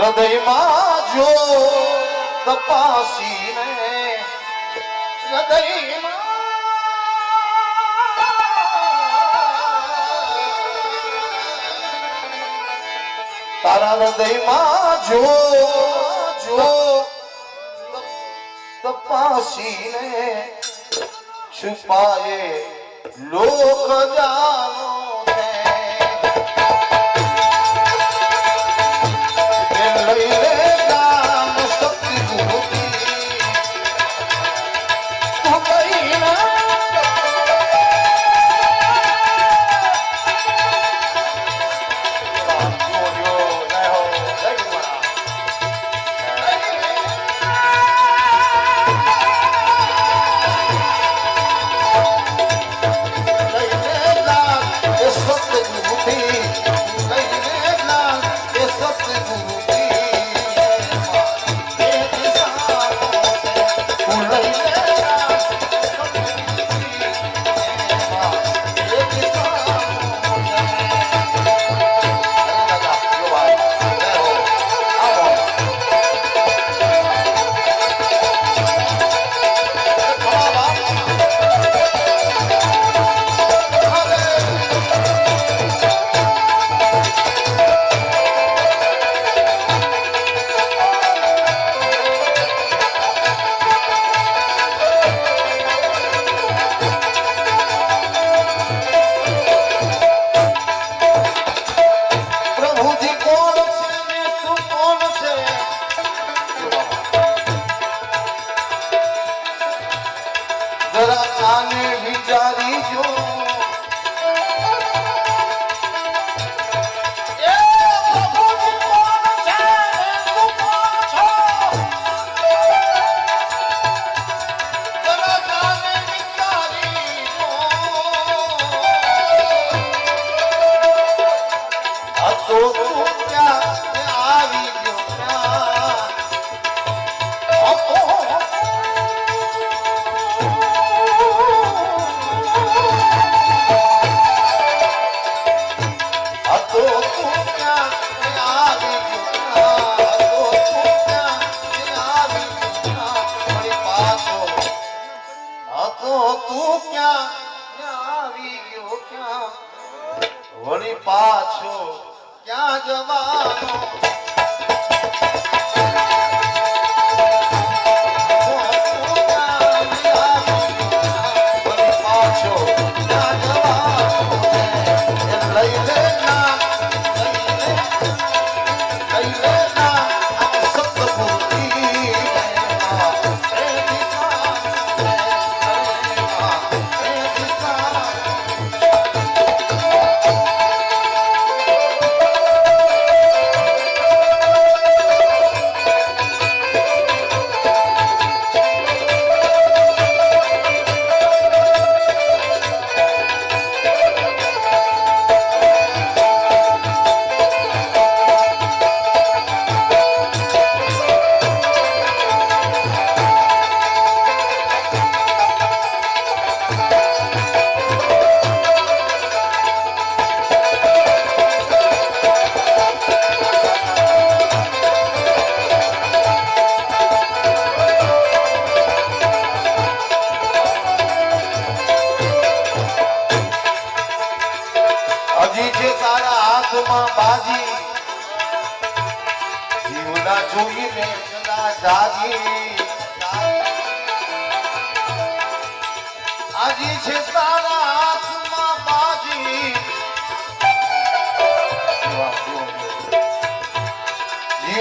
Rădă-i magiul de pasine, Rădă-i મારા હૃદયમાં જો જો તપાસીને છુપાયે લોક જાનો.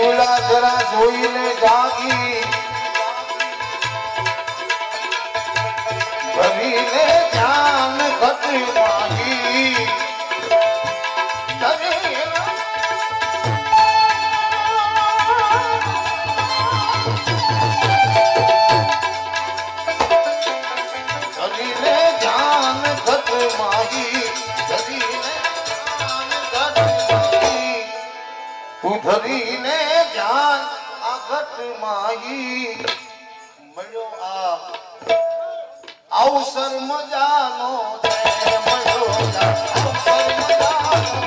ભોળા જરા જોઈને જાગી. ભરીને ધ્યાન ખસી માગી. તું ધરીને આ ઘટમાઈ મળ્યો આ. અવસર મજાનો છે મળ્યો અવસર મજાનો.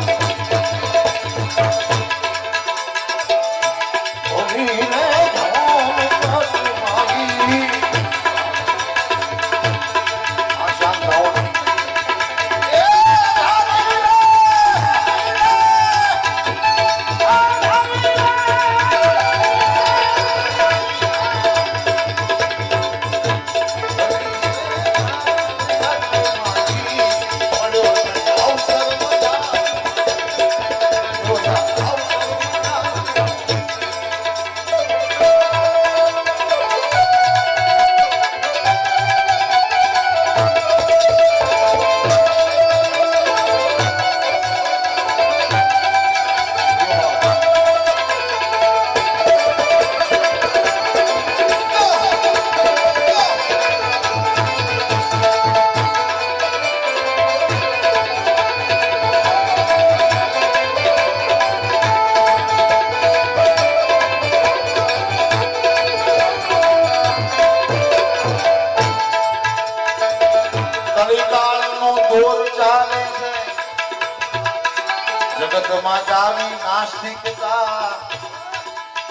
નાસ્તિકતા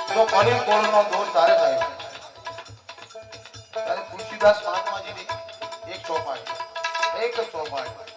તો કલિકોળનો દોર તારે થાય તારે તુલસીદાસ મહાત્માજીની એક ચોપાઈ એક જ ચોપાઈ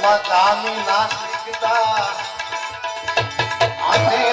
ચાની નાસ્તિકતા અંધેરા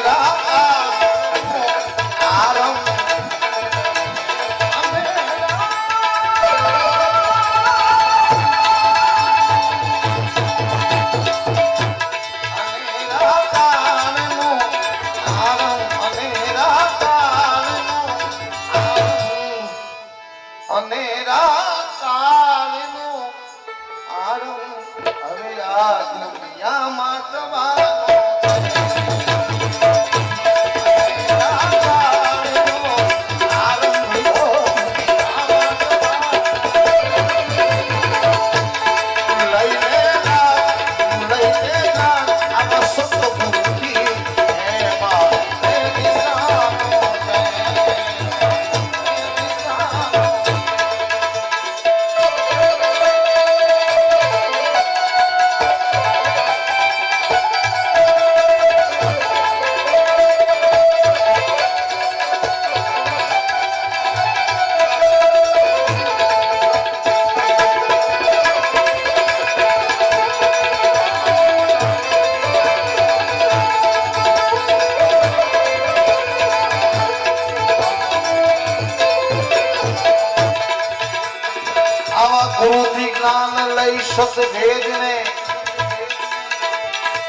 સતભેદ ને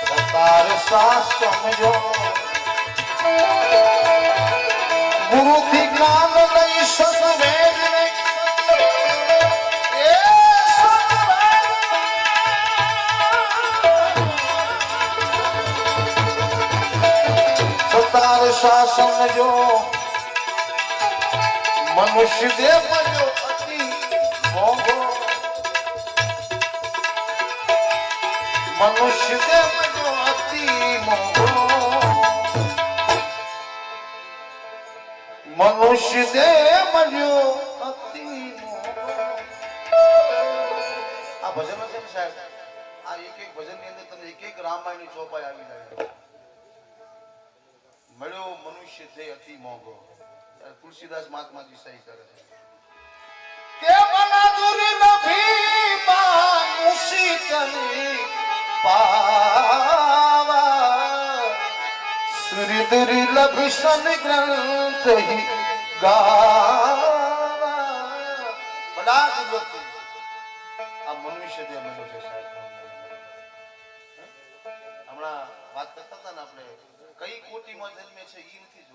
સતાર સા સમજો ગુરુથી જ્ઞાન લઈ સતભેદ ને સતાર સા સમજો મનુષ્ય દેવ જો મનુષ્ય દેવ જો અતિ મોંઘો મનુષ્ય દેવ જો અતિ આ ભજનો છે ને સાહેબ આ એક એક ભજનની અંદર તમને એક એક રામાયણની ચોપાઈ આવી જાય મળ્યો સિદ્ધે અતિ મોંઘો તુલસીદાસ મહાત્માજી સહી કરે છે કે મના દુરી નભી માનુષી તને વાત કરતા હતા ને કઈ કોટીમાં જન્મે છે એ નથી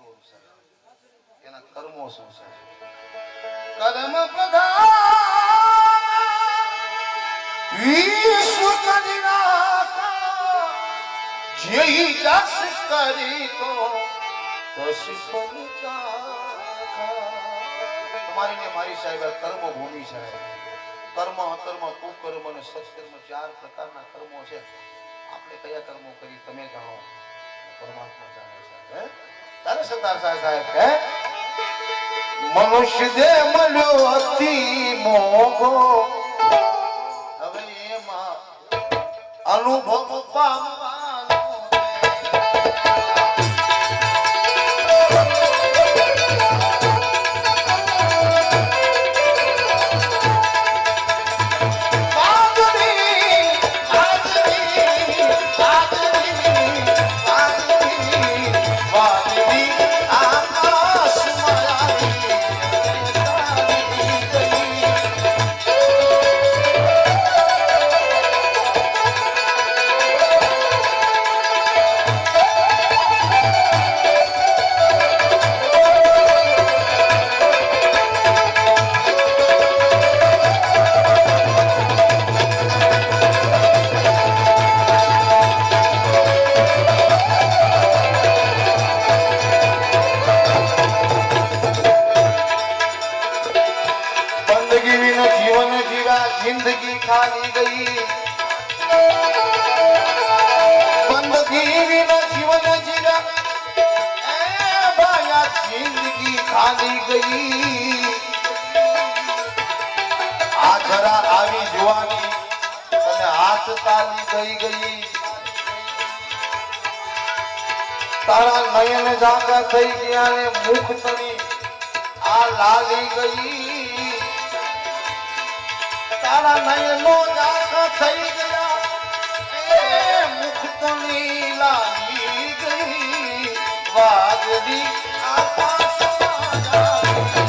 એના કર્મો શું છે કર્મ પ્રધાન. વિશ્વ કરિનાથા તો તસી ફલ તમારી ને મારી સાહેબ કર્મ ભૂમિ સાહેબ. કર્મ, અકર્મ, કુકર્મ અને સત્કર્મ ચાર પ્રકારના કર્મો છે. આપણે કયા કર્મો કરી તમે જાણો. પરમાત્મા જાણે છે તારે સતાર સાહેબ કે મનુષ્ય દે મળ્યો અતિ મોગો હવે એમાં અનુભવ પામવાનો જુવાની અને હાથ તાલી ગઈ ગઈ? તારા નયન જાગા થઈ ગયા ને મુખ તણી આ લાલી ગઈ. તારા નયનો જાગા થઈ ગયા એ મુખ તણી લાલી ગઈ. વાદળી આકાશમાં આવી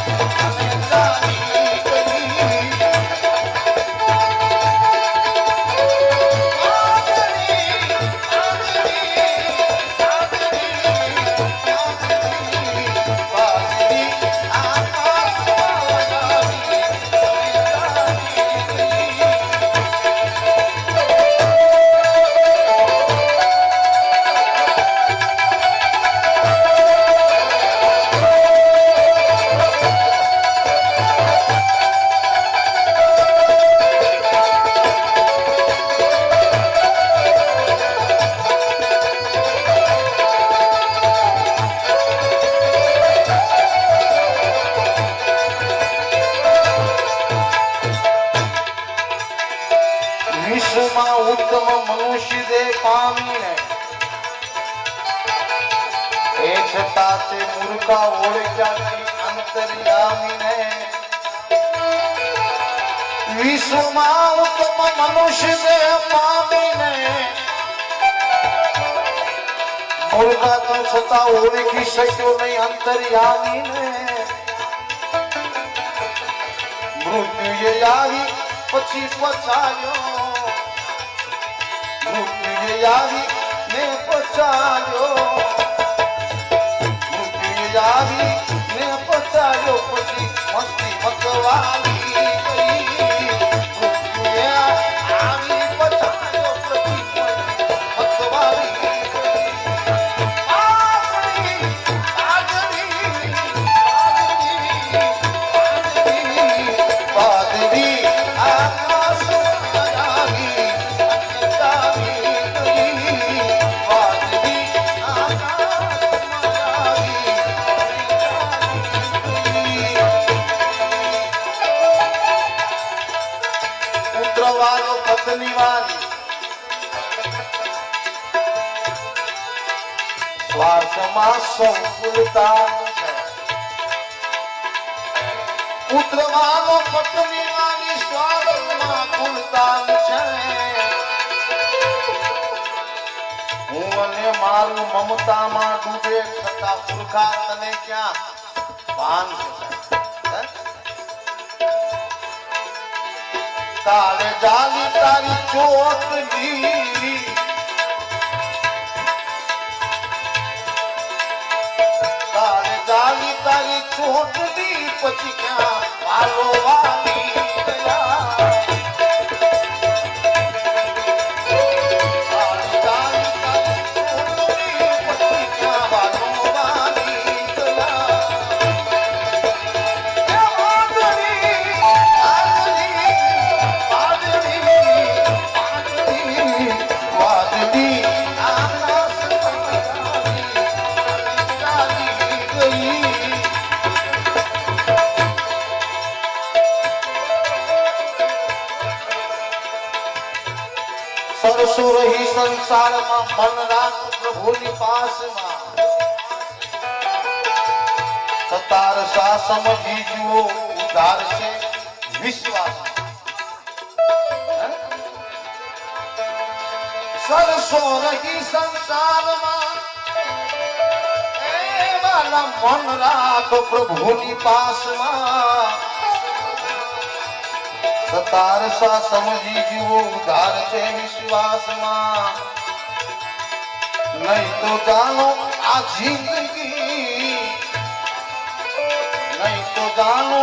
પામીને એ છતાં તે મૂર્ખા ઓળખ્યા નહીં અંતર્યામીને વિશ્વમાં ઉત્તમ મનુષ્ય દે પામીને મૂર્ખા તો છતાં ઓળખી શક્યો નહીં અંતર્યામીને મૃત્યુએ આવી, પછી પછાયો पचाडियो पचायो पती मस्ती मकवाली પત્નીવાલી સ્વાર્થમાં સંકુલતા ફૂલતા છે પુત્ર માનો પત્ની માની છે. હું અને મારું મમતામાં ડૂબે છતાં પુરખા તને ક્યાં? ભાન છે. તારે જાલી તારી ચોટલી તારે જાલી તારી ચોટલી પછી ક્યાં વાલો વાલી ગયા સંસારમાં મન રાખ પ્રભુની પાસમાં. સતાર સા સમજી જુઓ ઉધાર છે વિશ્વાસ. સરસો રહી સંસારમાં. મન રાખ પ્રભુની પાસમાં. સતાર સા સમજી જુઓ ઉધાર છે વિશ્વાસમાં. નહીં તો જાણો આ જિંદગી. નહીં તો જાણો